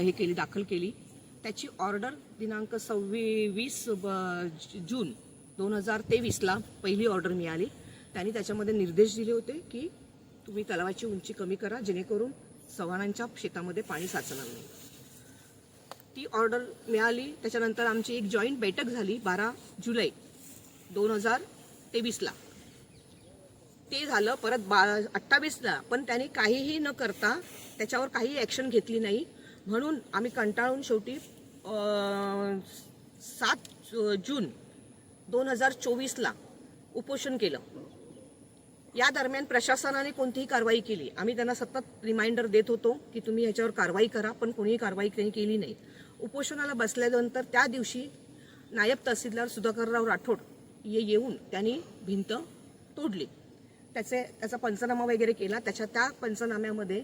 हे केली दाखल केली. त्याची ऑर्डर दिनांक सव्वीस जून दोन हजार तेवीसला पहिली ऑर्डर मिळाली. त्यांनी त्याच्यामध्ये निर्देश दिले होते की तुम्ही तलावाची उंची कमी करा जेणेकरून सव्हाणांच्या शेतामध्ये पाणी साचणार नाही. ती ऑर्डर मिळाली. त्याच्यानंतर आमची एक जॉईंट बैठक झाली बारा जुलै दोन हजार तेवीसला. ते झालं परत बा अठ्ठावीसला. पण त्याने काहीही न करता त्याच्यावर काही ॲक्शन घेतली नाही. म्हणून आम्ही कंटाळून शेवटी सात जून दोन हजार चोवीसला उपोषण केलं. या दरम्यान प्रशासनाने कोणतीही कारवाई केली. आम्ही त्यांना सतत रिमाइंडर देत होतो की तुम्ही ह्याच्यावर कारवाई करा पण कोणीही कारवाई त्यांनी केली नाही. उपोषणाला बसल्यानंतर त्या दिवशी नायब तहसीलदार सुधाकरराव राठोड ये येऊन त्यांनी भिंत तोडली. त्याचे त्याचा पंचनामा वगैरे केला. त्याच्या त्या पंचनाम्यामध्ये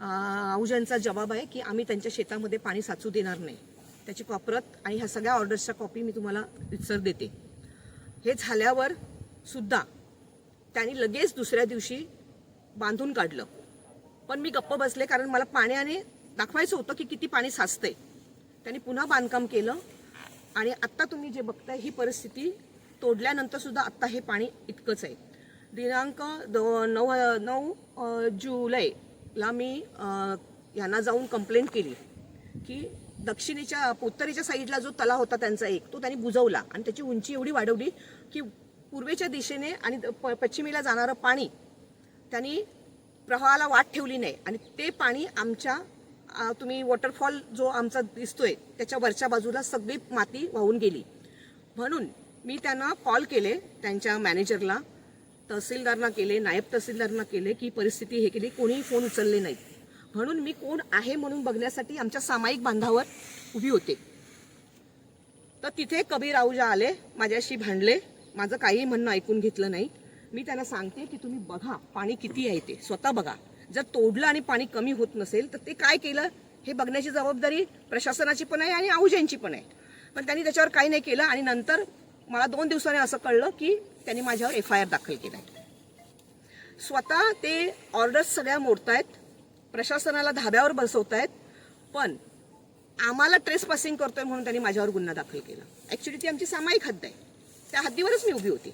आऊजांचा जबाब आहे की आम्ही त्यांच्या शेतामध्ये पाणी साचू देणार नाही. त्याची कॉपरत आणि ह्या सगळ्या ऑर्डर्सच्या कॉपी मी तुम्हाला रितसर देते. हे झाल्यावर सुद्धा त्यांनी लगेच दुसऱ्या दिवशी बांधून काढलं. पण मी गप्प बसले कारण मला पाण्याने दाखवायचं होतं की किती पाणी साचतंय. त्यांनी पुन्हा बांधकाम केलं आणि आत्ता तुम्ही जे बघताय ही परिस्थिती तोडल्यानंतर सुद्धा आत्ता हे पाणी इतकंच आहे. दिनांक दो नऊ नऊ जुलै ला मी यांना जाऊन कंप्लेंट केली की दक्षिणेच्या उत्तरेच्या साईडला जो तलाव होता त्यांचा एक तो त्यांनी बुजवला आणि त्याची उंची एवढी वाढवली की पूर्वेच्या दिशेने आणि पश्चिमेला जाणारं पाणी त्यांनी प्रवाहाला वाट ठेवली नाही आणि ते पाणी आमच्या तुम्ही वॉटरफॉल जो आमचा दिसतोय त्याच्या वरच्या बाजूला सगळी माती वाहून गेली. म्हणून मी त्यांना कॉल केले त्यांच्या मॅनेजरला तहसीलदारांना केले नायब तहसीलदारांना केले की परिस्थिती हे केली कोणीही फोन उचलले नाहीत. म्हणून मी कोण आहे म्हणून बघण्यासाठी आमच्या सामायिक बांधावर उभी होते. तर तिथे कबीर आहुजा आले माझ्याशी भांडले माझं काही म्हणणं ऐकून घेतलं नाही. मी त्यांना सांगते की तुम्ही बघा पाणी किती आहे ते स्वतः बघा. जर तोडलं आणि पाणी कमी होत नसेल तर ते काय केलं? हे बघण्याची जबाबदारी प्रशासनाची पण आहे आणि आहुजांची पण आहे. पण त्यांनी त्याच्यावर काही नाही केलं आणि नंतर मला दोन दिवसांनी असं कळलं की त्यांनी माझ्यावर एफ आय आर दाखल केला स्वतः ते ऑर्डर्स सगळ्या मोडतायत प्रशासनाला धाब्यावर बसवतायत पण आम्हाला ट्रेस पासिंग करतोय म्हणून त्यांनी माझ्यावर गुन्हा दाखल केला. ॲक्च्युली ती आमची सामायिक हद्द आहे. त्या हद्दीवरच मी उभी होती.